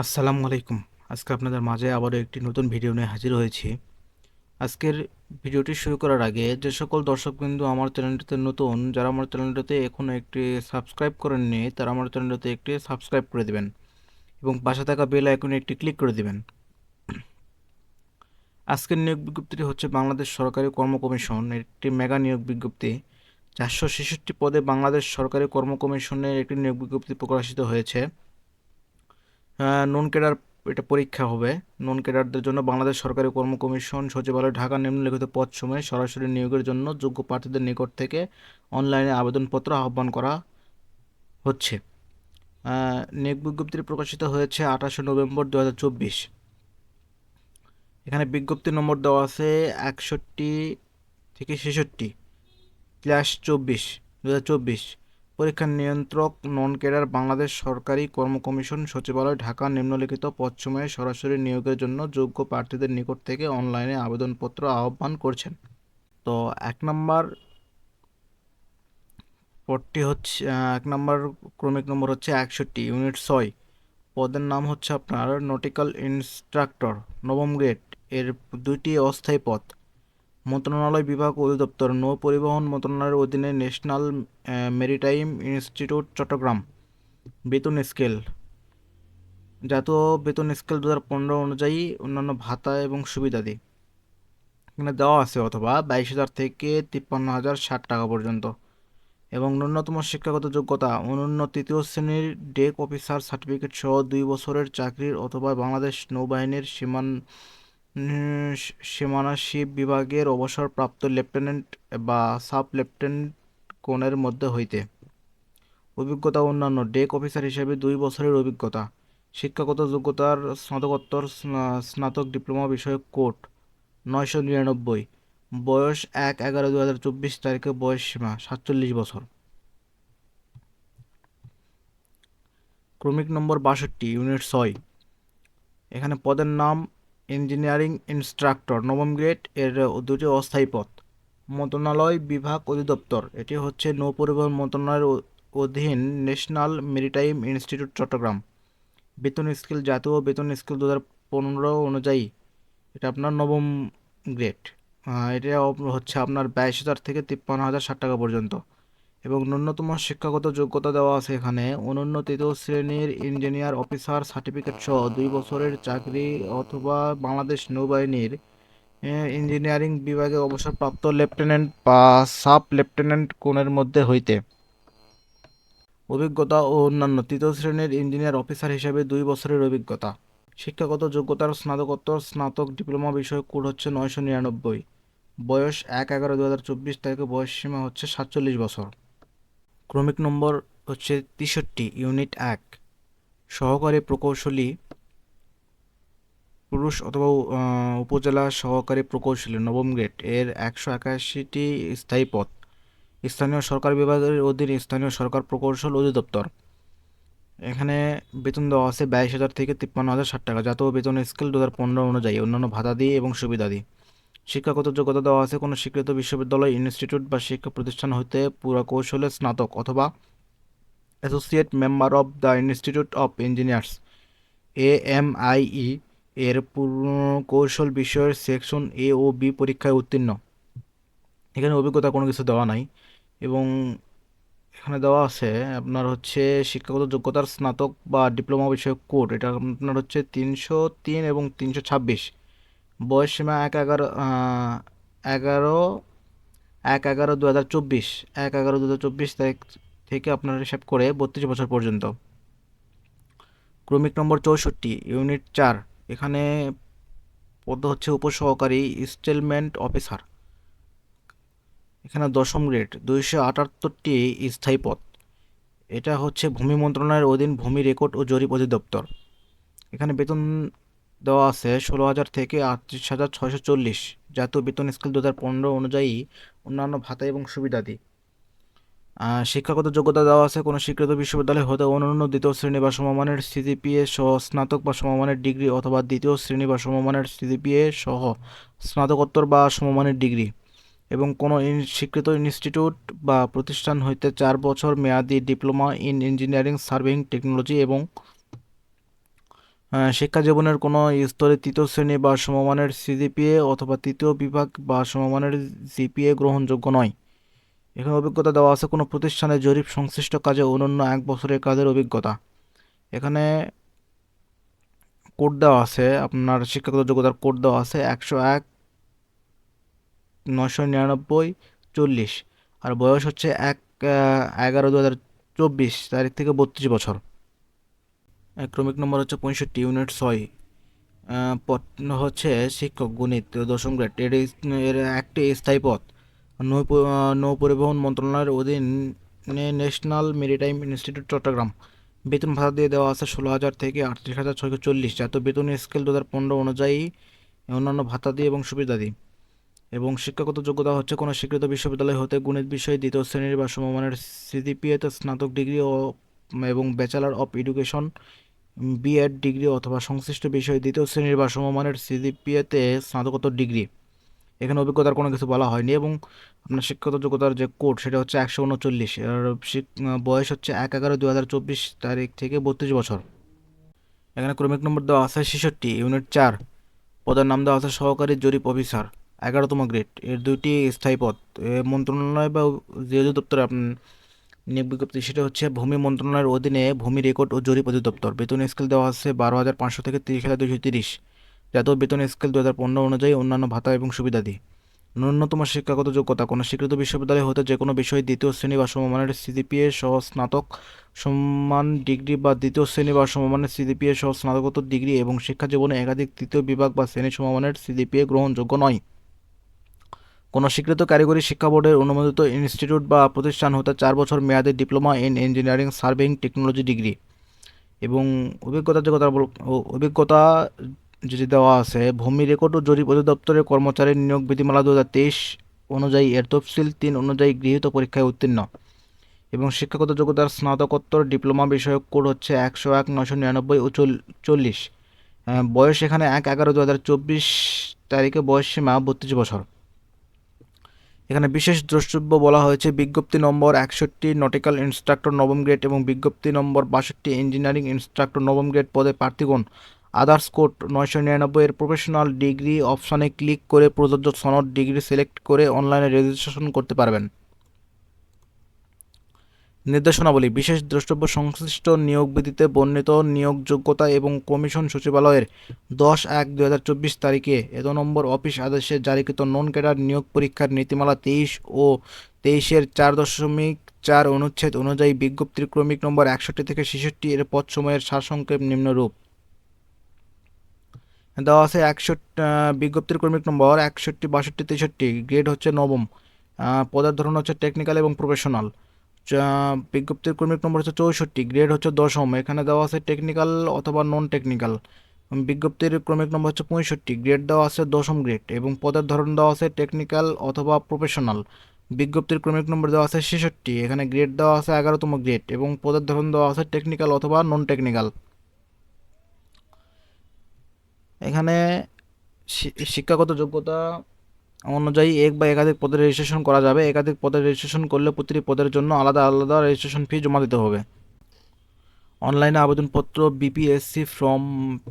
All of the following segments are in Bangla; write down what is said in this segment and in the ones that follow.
আসসালামু আলাইকুম। আজকে আপনাদের মাঝে আবারও একটি নতুন ভিডিও নিয়ে হাজির হয়েছি। আজকের ভিডিওটি শুরু করার আগে যে সকল দর্শকবৃন্দু আমার চ্যানেলটিতে নতুন, যারা আমার চ্যানেলটিতে এখনও একটি সাবস্ক্রাইব করেননি, তারা আমার চ্যানেলটিতে একটি সাবস্ক্রাইব করে দেবেন এবং পাশে থাকা বেল আইকনে একটি ক্লিক করে দেবেন। আজকের নিয়োগ বিজ্ঞপ্তিটি হচ্ছে বাংলাদেশ সরকারি কর্ম কমিশন, একটি মেগা নিয়োগ বিজ্ঞপ্তি। চারশো ছেষট্টি পদে বাংলাদেশ সরকারি কর্ম কমিশনের একটি নিয়োগ বিজ্ঞপ্তি প্রকাশিত হয়েছে। নন ক্যাডার এটা পরীক্ষা হবে। নন ক্যাডারদের জন্য বাংলাদেশ সরকারি কর্ম কমিশন সচিবালয় ঢাকা নিম্নলিখিত পদ সময়ে সরাসরি নিয়োগের জন্য যোগ্য প্রার্থীদের নিকট থেকে অনলাইনে আবেদনপত্র আহ্বান করা হচ্ছে। নিয়োগ বিজ্ঞপ্তিটি প্রকাশিত হয়েছে আঠাশে নভেম্বর দু হাজার চব্বিশ। এখানে বিজ্ঞপ্তি নম্বর দেওয়া আছে একষট্টি থেকে ছেষট্টি ক্লাস চব্বিশ দু হাজার চব্বিশ। পরীক্ষার নিয়ন্ত্রক নন ক্যাডার বাংলাদেশ সরকারি কর্ম কমিশন সচিবালয় ঢাকা নিম্নলিখিত পদসময়ে সরাসরি নিয়োগের জন্য যোগ্য প্রার্থীদের নিকট থেকে অনলাইনে আবেদনপত্র আহ্বান করছেন। তো এক নম্বর পদটি হচ্ছে এক নম্বর ক্রমিক নম্বর হচ্ছে একষট্টি, ইউনিট ছয়। পদের নাম হচ্ছে আপনার নটিক্যাল ইনস্ট্রাক্টর, নবম গ্রেড। এর দুইটি অস্থায়ী পদ। মন্ত্রণালয় বিভাগ অধিদপ্তর, নৌ পরিবহন মন্ত্রণালয়ের অধীনে ন্যাশনাল মেরিটাইম ইনস্টিটিউট, চট্টগ্রাম। বেতন স্কেল। জাতীয় বেতন স্কেল দু হাজার পনেরো অনুযায়ী অন্যান্য ভাতা এবং সুবিধাদি এখানে দেওয়া আছে অথবা বাইশ হাজার থেকে তিপ্পান্ন হাজার ষাট টাকা পর্যন্ত। এবং ন্যূনতম শিক্ষাগত যোগ্যতা, অনন্য তৃতীয় শ্রেণির ডেক অফিসার সার্টিফিকেট সহ দুই বছরের চাকরির অথবা বাংলাদেশ নৌবাহিনীর সীমান সীমানা শিপ বিভাগের অবসরপ্রাপ্ত লেফটেন্যান্ট বা সাব লেফটেন্যান্ট কোণের মধ্যে হইতে। অভিজ্ঞতা অন্যান্য, ডেক অফিসার হিসেবে দুই বছরের অভিজ্ঞতা। শিক্ষাগত যোগ্যতার স্নাতকোত্তর স্নাতক ডিপ্লোমা বিষয়ক কোর্ট, নয়শো নিরানব্বই। বয়স এক এগারো দু হাজার চব্বিশ তারিখে বয়স সীমা সাতচল্লিশ বছর। ক্রমিক নম্বর বাষট্টি, ইউনিট ছয়। এখানে পদের নাম ইঞ্জিনিয়ারিং ইনস্ট্রাক্টর, নবম গ্রেড এর দুটি অস্থায়ী পদ। মন্ত্রণালয় বিভাগ অধিদপ্তর, এটি হচ্ছে নৌ পরিবহন মন্ত্রণালয়ের অধীন ন্যাশনাল মেরিটাইম ইনস্টিটিউট, চট্টগ্রাম। বেতন স্কেল জাতীয় বেতন স্কেল দু হাজার পনেরো অনুযায়ী, এটা আপনার নবম গ্রেড। এটা হচ্ছে আপনার বাইশ হাজার থেকে তিপ্পান্ন হাজার ষাট টাকা পর্যন্ত। এবং ন্যূনতম শিক্ষাগত যোগ্যতা দেওয়া আছে এখানে। অনন্য তৃতীয় শ্রেণির ইঞ্জিনিয়ার অফিসার সার্টিফিকেট সহ দুই বছরের চাকরি অথবা বাংলাদেশ নৌবাহিনীর ইঞ্জিনিয়ারিং বিভাগে অবসরপ্রাপ্ত লেফটেন্যান্ট বা সাব লেফটেন্যান্ট কোণের মধ্যে হইতে। অভিজ্ঞতা ও অন্যান্য তৃতীয় শ্রেণির ইঞ্জিনিয়ার অফিসার হিসেবে দুই বছরের অভিজ্ঞতা। শিক্ষাগত যোগ্যতার স্নাতকোত্তর স্নাতক ডিপ্লোমা বিষয়ক কোড হচ্ছে নয়শো নিরানব্বই। বয়স এক এগারো দু হাজার চব্বিশ তারিখে বয়স সীমা হচ্ছে সাতচল্লিশ বছর। ক্রমিক নম্বর হচ্ছে তেষট্টি, ইউনিট এক। সহকারী প্রকৌশলী, পুরুষ অথবা উপজেলা সহকারী প্রকৌশলী, নবম গ্রেড। এর একশো একাশিটি স্থায়ী পদ। স্থানীয় সরকার বিভাগের অধীনে স্থানীয় সরকার প্রকৌশল অধিদপ্তর। এখানে বেতন দেওয়া আছে বাইশ হাজার থেকে তিপ্পান্ন হাজার ষাট টাকা। জাতীয় বেতন স্কেল দু হাজার পনেরো অনুযায়ী। অন্যান্য ভাতাদি এবং সুবিধাদি শিক্ষাগত যোগ্যতা দেওয়া আছে। কোনো স্বীকৃত বিশ্ববিদ্যালয়, ইনস্টিটিউট বা শিক্ষা প্রতিষ্ঠান হইতে পুরকৌশলে স্নাতক অথবা associate member of the institute of engineers A M I E এর কৌশল বিষয়ের সেকশন এ ও বি পরীক্ষায় উত্তীর্ণ। এখানে অভিজ্ঞতা কোনো কিছু দেওয়া নাই এবং এখানে দেওয়া আছে আপনার হচ্ছে শিক্ষাগত যোগ্যতার স্নাতক বা ডিপ্লোমা বিষয়ক কোড। এটা আপনার হচ্ছে তিনশো তিন এবং তিনশো ছাব্বিশ। বয়স সীমা এক এগারো এগারো, এক এগারো দু হাজার চব্বিশ। এক এগারো দু হাজার চব্বিশ তারিখ থেকে আপনার হিসাব করে বত্রিশ বছর পর্যন্ত। ক্রমিক নম্বর চৌষট্টি, ইউনিট চার। এখানে পদ হচ্ছে উপসহকারী ইনস্টলমেন্ট অফিসার। এখানে দশম গ্রেড, দুইশো আটাত্তরটি স্থায়ী পদ। এটা হচ্ছে ভূমি মন্ত্রণালয়ের অধীন ভূমি রেকর্ড ও জরিপ অধিদপ্তর। এখানে বেতন দেওয়া আছে ষোলো হাজার থেকে আটত্রিশ হাজার ছয়শো চল্লিশ জাতীয় বেতন স্কেল দু হাজার পনেরো অনুযায়ী অন্যান্য ভাতা এবং সুবিধাদি। শিক্ষাগত যোগ্যতা দেওয়া আছে কোনো স্বীকৃত বিশ্ববিদ্যালয় হতে অনন্য দ্বিতীয় শ্রেণি বা সমমানের সিজিপিএ সহ স্নাতক বা সমমানের ডিগ্রি অথবা দ্বিতীয় শ্রেণি বা সমমানের সিজিপিএ সহ স্নাতকোত্তর বা সমমানের ডিগ্রি এবং কোনো স্বীকৃত ইনস্টিটিউট বা প্রতিষ্ঠান হইতে চার বছর মেয়াদি diploma in engineering, surveying, technology এবং শিক্ষা জীবনের কোনো স্তরে তৃতীয় শ্রেণি বা সমমানের সিজিপিএ অথবা তৃতীয় বিভাগ বা সমমানের জিপিএ গ্রহণযোগ্য নয়। এখানে অভিজ্ঞতা দেওয়া আছে, কোনো প্রতিষ্ঠানে জরিপ সংশ্লিষ্ট কাজে অনন্য এক বছরের কাজের অভিজ্ঞতা। এখানে কোড দেওয়া আছে, আপনার শিক্ষাগত যোগ্যতার কোড দেওয়া আছে, একশো এক, নয়শো নিরানব্বই, চল্লিশ। আর বয়স হচ্ছে এক এগারো দু হাজার চব্বিশ, তারিখ থেকে বত্রিশ বছর। ক্রমিক নম্বর হচ্ছে পঁয়ষট্টি ইউনিট ছয়। হচ্ছে শিক্ষক, গণিত, দশম গ্রেড। এর এর একটি স্থায়ী পথ নৌ নৌ পরিবহন মন্ত্রণালয়ের অধীন ন্যাশনাল মেরিটাইম ইনস্টিটিউট, চট্টগ্রাম। বেতন ভাতা দিয়ে দেওয়া আছে ষোলো হাজার থেকে আটত্রিশ হাজার ছয়শো চল্লিশ। জাতীয় বেতন স্কেল দু হাজার পনেরো অনুযায়ী অন্যান্য ভাতা দিয়ে এবং সুবিধা দিয়ে। এবং শিক্ষাগত যোগ্যতা হচ্ছে কোনো স্বীকৃত বিশ্ববিদ্যালয় হতে গণিত বিষয়ে দ্বিতীয় শ্রেণির বা সমমানের সিজিপিএতে স্নাতক ডিগ্রি ও এবং bachelor of education B Ed degree অথবা সংশ্লিষ্ট বিষয়ে দ্বিতীয় শ্রেণির বা সমমানের সিজিপিএতে স্নাতকোত্তর ডিগ্রি এখানে অভিজ্ঞতার কোনো কিছু বলা হয়নি এবং আপনার শিক্ষাগত যোগ্যতার যে কোড সেটা হচ্ছে একশো উনচল্লিশ। আর বয়স হচ্ছে এক এগারো দু হাজার চব্বিশ তারিখ থেকে বত্রিশ বছর। এখানে ক্রমিক নম্বর দেওয়া আছে ছেষট্টি, ইউনিট চার। পদের নাম দেওয়া আছে সহকারী জরিপ অফিসার, এগারোতম গ্রেড। এর দুইটি স্থায়ী পদ। মন্ত্রণালয় বা যে অধিদপ্তরে আপনার নিয়োগ বিজ্ঞপ্তি, সেটা হচ্ছে ভূমি মন্ত্রণালয়ের অধীনে ভূমি রেকর্ড ও জরিপ অধিদপ্তর। বেতন স্কেল দেওয়া আছে বারো হাজার পাঁচশো থেকে তিরিশ হাজার দুশো তিরিশ। জাতীয় বেতন স্কেল দু হাজার পনেরো অনুযায়ী অন্যান্য ভাতা এবং সুবিধাদি। ন্যূনতম শিক্ষাগত যোগ্যতা, কোনো স্বীকৃত বিশ্ববিদ্যালয় হতে যে কোনো বিষয়ে দ্বিতীয় শ্রেণি বা সমমানের সিজিপিএ সহ স্নাতক সম্মান ডিগ্রি বা দ্বিতীয় শ্রেণি বা সমমানের সিজিপিএ সহ স্নাতকোত্তর ডিগ্রি এবং শিক্ষা জীবনে একাধিক তৃতীয় বিভাগ বা শ্রেণি সমমানের সিজিপিএ গ্রহণযোগ্য নয়। কোনো স্বীকৃত কারিগরি শিক্ষা বোর্ডের অনুমোদিত ইনস্টিটিউট বা প্রতিষ্ঠান হতে চার বছর মেয়াদী diploma in engineering surveying technology degree. এবং অভিজ্ঞতা বল- ও- অভিজ্ঞতা যেটি দেওয়া আছে, ভূমি রেকর্ড ও জরিপ অধিদপ্তরের কর্মচারীর নিয়োগ বিধিমালা দু হাজার তেইশ অনুযায়ী এর তফসিল তিন অনুযায়ী গৃহীত পরীক্ষায় উত্তীর্ণ। এবং শিক্ষাগত যোগ্যতার স্নাতকোত্তর ডিপ্লোমা বিষয়ক কোড হচ্ছে একশো এক নশো নিরানব্বই ও চল- চল্লিশ। বয়স এখানে এক এগারো দু হাজার চব্বিশ তারিখে বয়স সীমা বত্রিশ বছর। এখানে বিশেষ দ্রষ্টব্য বলা হয়েছে, বিজ্ঞপ্তি নম্বর একষট্টি, নটিক্যাল ইনস্ট্রাক্টর নবম গ্রেড এবং বিজ্ঞপ্তি নম্বর বাষট্টি, ইঞ্জিনিয়ারিং ইনস্ট্রাক্টর নবম গ্রেড পদে প্রার্থীগণ। আদার্স কোড নয়শো নিরানব্বই এর প্রফেশনাল ডিগ্রি অপশানে ক্লিক করে প্রযোজ্য সনদ ডিগ্রি সিলেক্ট করে অনলাইনে রেজিস্ট্রেশন করতে পারবেন। নির্দেশনাবলী, বিশেষ দ্রষ্টব্য সংশ্লিষ্ট নিয়োগ বিধিতে বর্ণিত নিয়োগযোগ্যতা এবং কমিশন সচিবালয়ের দশ এক দু হাজার চব্বিশ তারিখে এত নম্বর অফিস আদেশে জারিকৃত নন ক্যাডার নিয়োগ পরীক্ষার নীতিমালা তেইশ ও তেইশের চার দশমিক চার অনুচ্ছেদ অনুযায়ী বিজ্ঞপ্তির ক্রমিক নম্বর একষট্টি থেকে ছেষট্টি এর পদ সময়ের সারসংক্ষেপ নিম্নরূপ। দেওয়া আছে একষট্টি বিজ্ঞপ্তির ক্রমিক নম্বর একষট্টি, বাষট্টি, তেষট্টি, গ্রেড হচ্ছে নবম পদের ধরন হচ্ছে টেকনিক্যাল এবং প্রফেশনাল। বিজ্ঞপ্তির ক্রমিক নম্বর হচ্ছে চৌষট্টি গ্রেড হচ্ছে দশম। এখানে দেওয়া আছে টেকনিক্যাল অথবা নন টেকনিক্যাল বিজ্ঞপ্তির ক্রমিক নম্বর হচ্ছে পঁয়ষট্টি গ্রেড দেওয়া আছে দশম গ্রেড এবং পদের ধরন দেওয়া আছে টেকনিক্যাল অথবা প্রফেশনাল বিজ্ঞপ্তির ক্রমিক নম্বর দেওয়া আছে ছেষট্টি, এখানে গ্রেড দেওয়া আছে এগারোতম গ্রেড এবং পদের ধরন দেওয়া আছে টেকনিক্যাল অথবা নন টেকনিক্যাল এখানে শিক্ষাগত যোগ্যতা অনুযায়ী এক বা একাধিক পদে রেজিস্ট্রেশন করা যাবে। একাধিক পদে রেজিস্ট্রেশন করলে প্রতিটি পদের জন্য আলাদা আলাদা রেজিস্ট্রেশন ফি জমা দিতে হবে। অনলাইনে আবেদনপত্র বিপিএসসি ফর্ম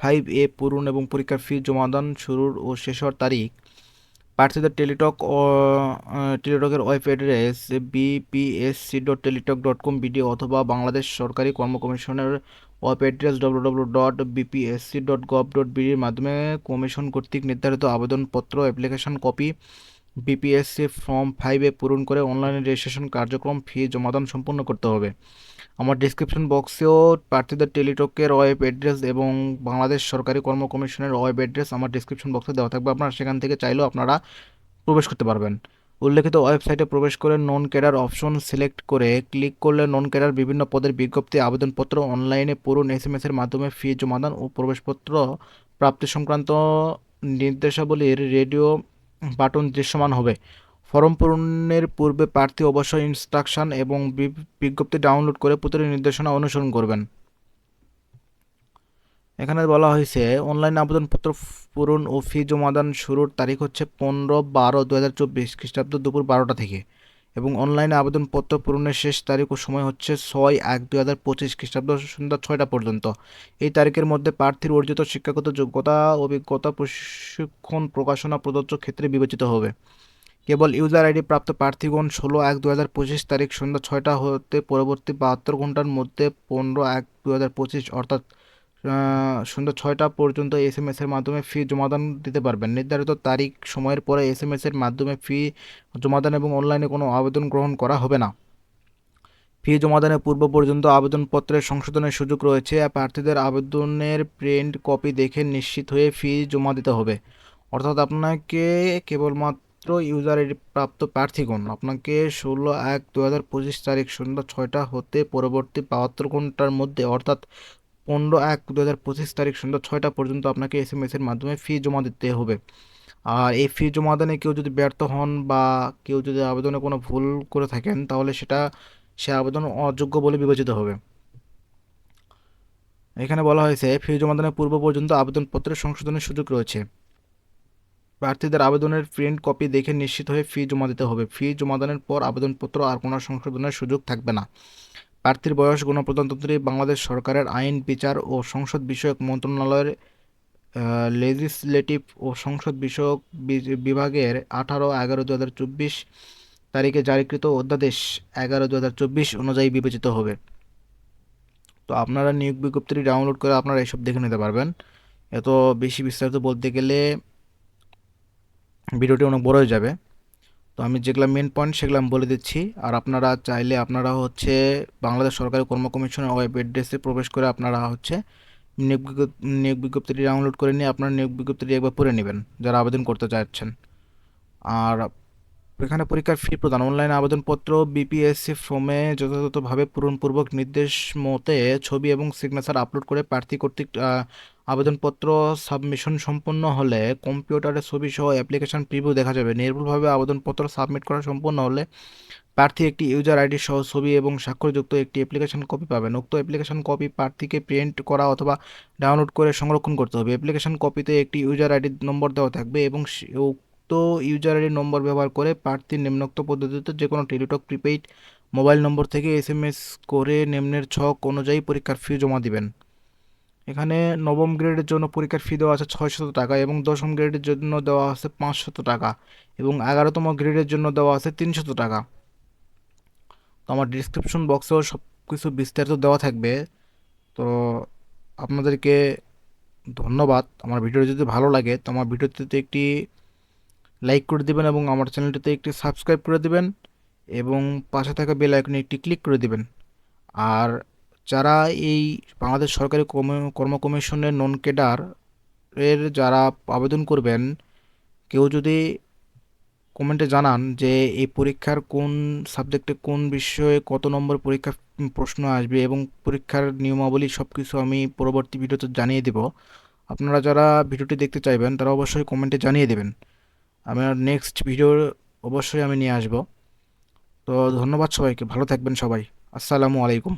ফাইভ এ পূরণ এবং পরীক্ষার ফি জমাদান শুরুর ও শেষ হওয়ার তারিখ। প্রার্থীদের টেলিটক ও টেলিটকের web address BPSC dot Teletalk dot com BD অথবা বাংলাদেশ সরকারি কর্ম কমিশনের web address W dot BPSC dot gov dot বিডির মাধ্যমে কমিশন কর্তৃক নির্ধারিত আবেদনপত্র অ্যাপ্লিকেশন কপি বিপিএসসি ফর্ম ফাইভে পূরণ করে অনলাইনে রেজিস্ট্রেশন কার্যক্রম ফি জমাদান সম্পন্ন করতে হবে। আমার ডিসক্রিপশন বক্সেও প্রার্থীদের টেলিটকের ওয়েব অ্যাড্রেস এবং বাংলাদেশ সরকারি কর্ম কমিশনের ওয়েব অ্যাড্রেস আমার ডিসক্রিপশন বক্সে দেওয়া থাকবে। আপনারা সেখান থেকে চাইলেও আপনারা প্রবেশ করতে পারবেন। উল্লেখিত ওয়েবসাইটে প্রবেশ করে নন ক্যাডার অপশন সিলেক্ট করে ক্লিক করলে নন ক্যাডার বিভিন্ন পদের বিজ্ঞপ্তি, আবেদনপত্র, অনলাইনে পূরণ এস এম এর মাধ্যমে ফি জমাদান ও প্রবেশপত্র প্রাপ্তি সংক্রান্ত নির্দেশাবলীর রেডিও বাটন দৃশ্যমান হবে। ফর্ম পূরণের পূর্বে প্রার্থী অবশ্যই ইনস্ট্রাকশন এবং বিজ্ঞপ্তি ডাউনলোড করে প্রতিটি নির্দেশনা অনুসরণ করবেন। এখানে বলা হয়েছে, অনলাইন আবেদনপত্র পূরণ ও ফি জমাদান শুরুর তারিখ হচ্ছে পনেরো বারো দু হাজার চব্বিশ খ্রিস্টাব্দ দুপুর বারোটা থেকে এবং অনলাইনে আবেদনপত্র পূরণের শেষ তারিখ ও সময় হচ্ছে ছয় এক দুই হাজার পঁচিশ খ্রিস্টাব্দ সন্ধ্যা ছয়টা পর্যন্ত। এই তারিখের মধ্যে প্রার্থীর অর্জিত শিক্ষাগত যোগ্যতা, অভিজ্ঞতা, প্রশিক্ষণ, প্রকাশনা প্রযোজ্য ক্ষেত্রে বিবেচিত হবে। কেবল ইউজার আইডি প্রাপ্ত প্রার্থীগণ ষোলো এক দু হাজার পঁচিশ তারিখ সন্ধ্যা ছয়টা হতে পরবর্তী বাহাত্তর ঘণ্টার মধ্যে পনেরো এক দু হাজার পঁচিশ অর্থাৎ সন্ধ্যা ছয়টা পর্যন্ত এস এম এস এর মাধ্যমে ফি জমাদান দিতে পারবেন। নির্ধারিত তারিখ, সময়ের পরে এস এম এস এর মাধ্যমে ফি জমাদান এবং অনলাইনে কোনো আবেদন গ্রহণ করা হবে না। ফি জমাদানের পূর্ব পর্যন্ত আবেদনপত্রের সংশোধনের সুযোগ রয়েছে। প্রার্থীদের আবেদনের প্রিন্ট কপি দেখে নিশ্চিত হয়ে ফি জমা দিতে হবে। অর্থাৎ আপনাকে কেবলমাত্র ইউজার আইডি প্রাপ্ত প্রার্থীগণ, আপনাকে ষোলো এক দু হাজার পঁচিশ তারিখ সন্ধ্যা ছয়টা হতে পরবর্তী বাহাত্তর ঘণ্টার মধ্যে, অর্থাৎ পনেরো এক দু হাজার পঁচিশ তারিখ সন্ধ্যা ছয়টা পর্যন্ত আপনাকে এস এম এস এর মাধ্যমে ফি জমা দিতে হবে। আর এই ফি জমা দানে কেউ যদি ব্যর্থ হন বা কেউ যদি আবেদনে কোনো ভুল করে থাকেন, তাহলে সেটা সে আবেদন অযোগ্য বলে বিবেচিত হবে। এখানে বলা হয়েছে ফি জমাদানের পূর্ব পর্যন্ত আবেদনপত্রের সংশোধনের সুযোগ রয়েছে। প্রার্থীদের আবেদনের প্রিন্ট কপি দেখে নিশ্চিত হয়ে ফি জমা দিতে হবে। ফি জমাদানের পর আবেদনপত্র আর কোনো সংশোধনের সুযোগ থাকবে না। প্রার্থীর বয়স গণপ্রজাতন্ত্রী বাংলাদেশ সরকারের আইন, বিচার ও সংসদ বিষয়ক মন্ত্রণালয়ের লেজিসলেটিভ ও সংসদ বিষয়ক বিভাগের আঠারো এগারো দু হাজার চব্বিশ তারিখে জারিকৃত অধ্যাদেশ এগারো দু হাজার চব্বিশ অনুযায়ী বিবেচিত হবে। তো আপনারা নিয়োগ বিজ্ঞপ্তিটি ডাউনলোড করে আপনারা এসব দেখে নিতে পারবেন। এত বেশি বিস্তারিত বলতে গেলে ভিডিওটি অনেক বড় হয়ে যাবে। আমি যেগুলো মেন পয়েন্ট সেগুলো আমি বলে দিচ্ছি। আর আপনারা চাইলে আপনারা হচ্ছে বাংলাদেশ সরকারি কর্ম কমিশনের ওয়েব অ্যাড্রেসে প্রবেশ করে আপনারা হচ্ছে নিয়োগ বিজ্ঞপ্তিটি ডাউনলোড করে নিয়ে আপনারা নিয়োগ বিজ্ঞপ্তিটি একবার পড়ে নেবেন, যারা আবেদন করতে চাচ্ছেন। আর এখানে পরীক্ষার ফি প্রদান অনলাইন আবেদনপত্র বিপিএসসি ফর্মে যথাযথভাবে পূরণপূর্বক নির্দেশ মতে ছবি এবং সিগনেচার আপলোড করে প্রার্থী কর্তৃক আবেদনপত্র সাবমিশন সম্পন্ন হলে কম্পিউটারে ছবি সহ অ্যাপ্লিকেশন প্রিভিউ দেখা যাবে। নির্ভুলভাবে আবেদনপত্র সাবমিট করা সম্পন্ন হলে প্রার্থী একটি ইউজার আইডি সহ ছবি এবং স্বাক্ষরযুক্ত একটি অ্যাপ্লিকেশন কপি পাবেন। উক্ত অ্যাপ্লিকেশন কপি প্রার্থীকে প্রিন্ট করা অথবা ডাউনলোড করে সংরক্ষণ করতে হবে। অ্যাপ্লিকেশন কপিতে একটি ইউজার আইডি নম্বর দেওয়া থাকবে এবং উক্ত ইউজার আইডি নম্বর ব্যবহার করে প্রার্থীর নিম্নোক্ত পদ্ধতিতে যে কোনো টেলিটক, প্রিপেইড মোবাইল নম্বর থেকে এস করে নিম্নের ছক অনুযায়ী পরীক্ষার ফি জমা দিবেন। এখানে নবম গ্রেডের জন্য পরীক্ষার ফি দেওয়া আছে ছয়শত টাকা এবং দশম গ্রেডের জন্য দেওয়া আছে পাঁচশত টাকা এবং এগারোতম গ্রেডের জন্য দেওয়া আছে তিনশত টাকা। তো আমার ডিসক্রিপশন বক্সেও সব কিছু বিস্তারিত দেওয়া থাকবে। তো আপনাদেরকে ধন্যবাদ। আমার ভিডিও যদি ভালো লাগে, তো আমার ভিডিওটিতে একটি লাইক করে দিবেন এবং আমার চ্যানেলটিতে একটি সাবস্ক্রাইব করে দিবেন এবং পাশে থাকা বেল আইকনে একটি ক্লিক করে দিবেন। আর যারা এই বাংলাদেশ সরকারি কর্ম- কমিশনের নন কেডার এর যারা আবেদন করবেন, কেউ যদি কমেন্টে জানান যে এই পরীক্ষার কোন সাবজেক্টে কোন বিষয়ে কত নম্বর পরীক্ষা প্রশ্ন আসবে এবং পরীক্ষার নিয়মাবলী সব কিছু আমি পরবর্তী ভিডিওতে জানিয়ে দেব। আপনারা যারা ভিডিওটি দেখতে চাইবেন, তারা অবশ্যই কমেন্টে জানিয়ে দেবেন। আমার নেক্সট ভিডিও অবশ্যই আমি নিয়ে আসব। তো ধন্যবাদ সবাইকে, ভালো থাকবেন সবাই। আসসালামু আলাইকুম।